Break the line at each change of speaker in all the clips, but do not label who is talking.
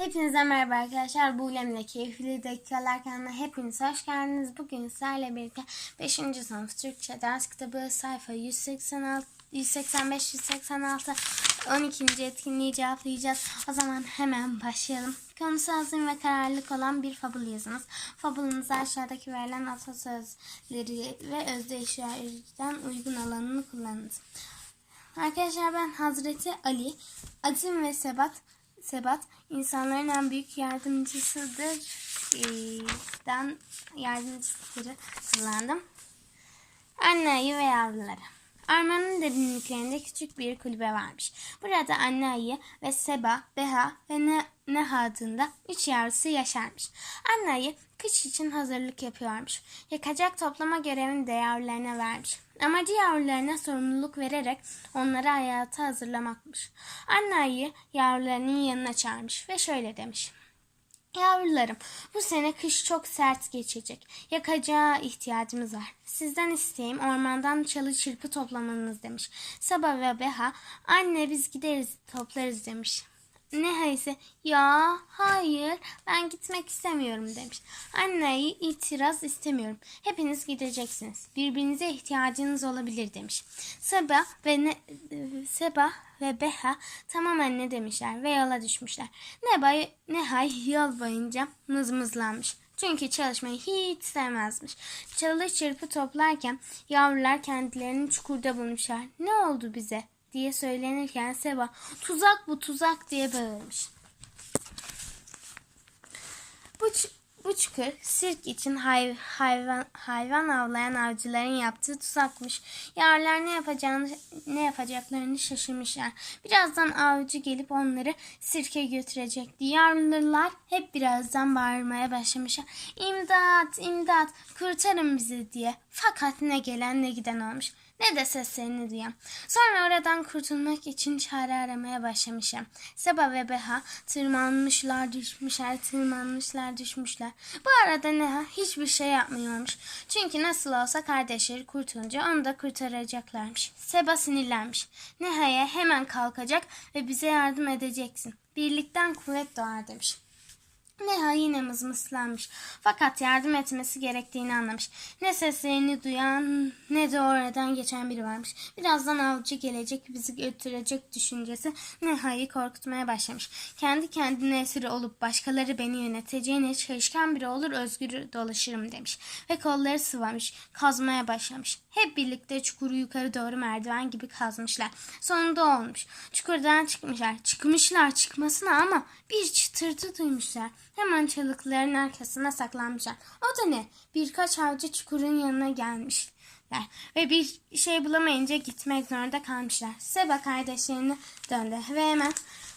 Hepinize merhaba arkadaşlar. Bu Lem'le Keyifli Dakikalar kanalına hepiniz hoş geldiniz. Bugün sizlerle birlikte 5. sınıf Türkçe ders kitabı sayfa 186 185 186 12. etkinliği cevaplayacağız. O zaman hemen başlayalım. Konusu azim ve kararlılık olan bir fabul yazınız. Fabulunuzda aşağıdaki verilen atasözleri ve özdeşlerden uygun alanını kullanınız. Arkadaşlar ben Hazreti Ali, azim ve sebat Sebat insanların en büyük yardımcısıdır. Ee, Dan yardımcısıdır kullandım. Anne ve yavruları. Ormanın derinliklerinde küçük bir kulübe varmış. Burada anne ayı ve Seba, Beha ve ne Neha adında üç yavrusu yaşarmış. Anne ayı kış için hazırlık yapıyormuş. Yakacak toplama görevini de yavrularına vermiş. Amacı yavrularına sorumluluk vererek onları hayata hazırlamakmış. Anne ayı yavrularının yanına çağırmış ve şöyle demiş. Yavrularım, bu sene kış çok sert geçecek. Yakacağa ihtiyacımız var. Sizden isteğim ormandan çalı çırpı toplamanız demiş. Sabah ve Beha, anne biz gideriz toplarız demiş. Neha ise ya hayır ben gitmek istemiyorum demiş. Anneyi itiraz istemiyorum. Hepiniz gideceksiniz. Birbirinize ihtiyacınız olabilir demiş. Sabah ve ne, Sabah ve Beha tamam anne demişler ve yola düşmüşler. Neba, Nehay yol boyunca mızmızlanmış. Çünkü çalışmayı hiç sevmezmiş. Çalı çırpı toplarken yavrular kendilerini çukurda bulmuşlar. Ne oldu bize? Diye söylenirken Seba tuzak bu tuzak diye bağırmış. Bu, bu çukur sirk için hay, hayvan, hayvan avlayan avcıların yaptığı tuzakmış. Yavrular ne yapacağını ne yapacaklarını şaşırmışlar. Birazdan avcı gelip onları sirke götürecekti. Yavrular hep birazdan bağırmaya başlamışlar. İmdat, imdat, kurtarın bizi diye. Fakat ne gelen ne giden olmuş ne de seslerini duyan. Sonra oradan kurtulmak için çare aramaya başlamışım. Seba ve Beha tırmanmışlar düşmüşler, tırmanmışlar düşmüşler. Bu arada Neha hiçbir şey yapmıyormuş. Çünkü nasıl olsa kardeşleri kurtulunca onu da kurtaracaklarmış. Seba sinirlenmiş. Neha'ya hemen kalkacak ve bize yardım edeceksin. Birlikten kuvvet doğar demiş. Neha yine mızmızlanmış. Fakat yardım etmesi gerektiğini anlamış. Ne seslerini duyan ne de oradan geçen biri varmış. Birazdan avcı gelecek bizi götürecek düşüncesi Neha'yı korkutmaya başlamış. Kendi kendine esiri olup başkaları beni yöneteceğine çalışkan biri olur özgür dolaşırım demiş. Ve kolları sıvamış. Kazmaya başlamış. Hep birlikte çukuru yukarı doğru merdiven gibi kazmışlar. Sonunda olmuş. Çukurdan çıkmışlar. Çıkmışlar çıkmasına ama bir çıtırtı duymuşlar. Hemen çalıkların arkasına saklanmışlar. O da ne? Birkaç avcı çukurun yanına gelmişler ve bir şey bulamayınca gitmek zorunda kalmışlar. Seba kardeşlerine döndü ve hemen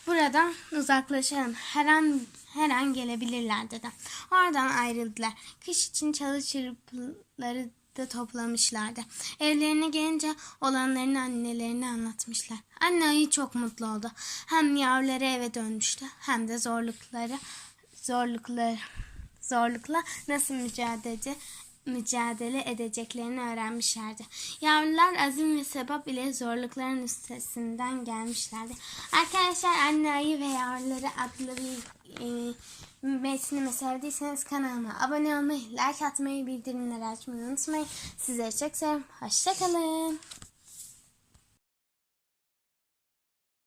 buradan uzaklaşalım. Her an her an gelebilirler dedi. Oradan ayrıldılar. Kış için çalı çırpıları da toplamışlardı. Evlerine gelince olanlarını annelerine anlatmışlar. Anne ayı çok mutlu oldu. Hem yavruları eve dönmüştü hem de zorlukları zorlukları zorlukla nasıl mücadele mücadele edeceklerini öğrenmişlerdi. Yavrular azim ve sebep ile zorlukların üstesinden gelmişlerdi. Arkadaşlar anne ayı ve yavruları adlı bir e, metnimi sevdiyseniz kanalıma abone olmayı, like atmayı, bildirimleri açmayı unutmayın. Sizleri çok seviyorum. Hoşçakalın.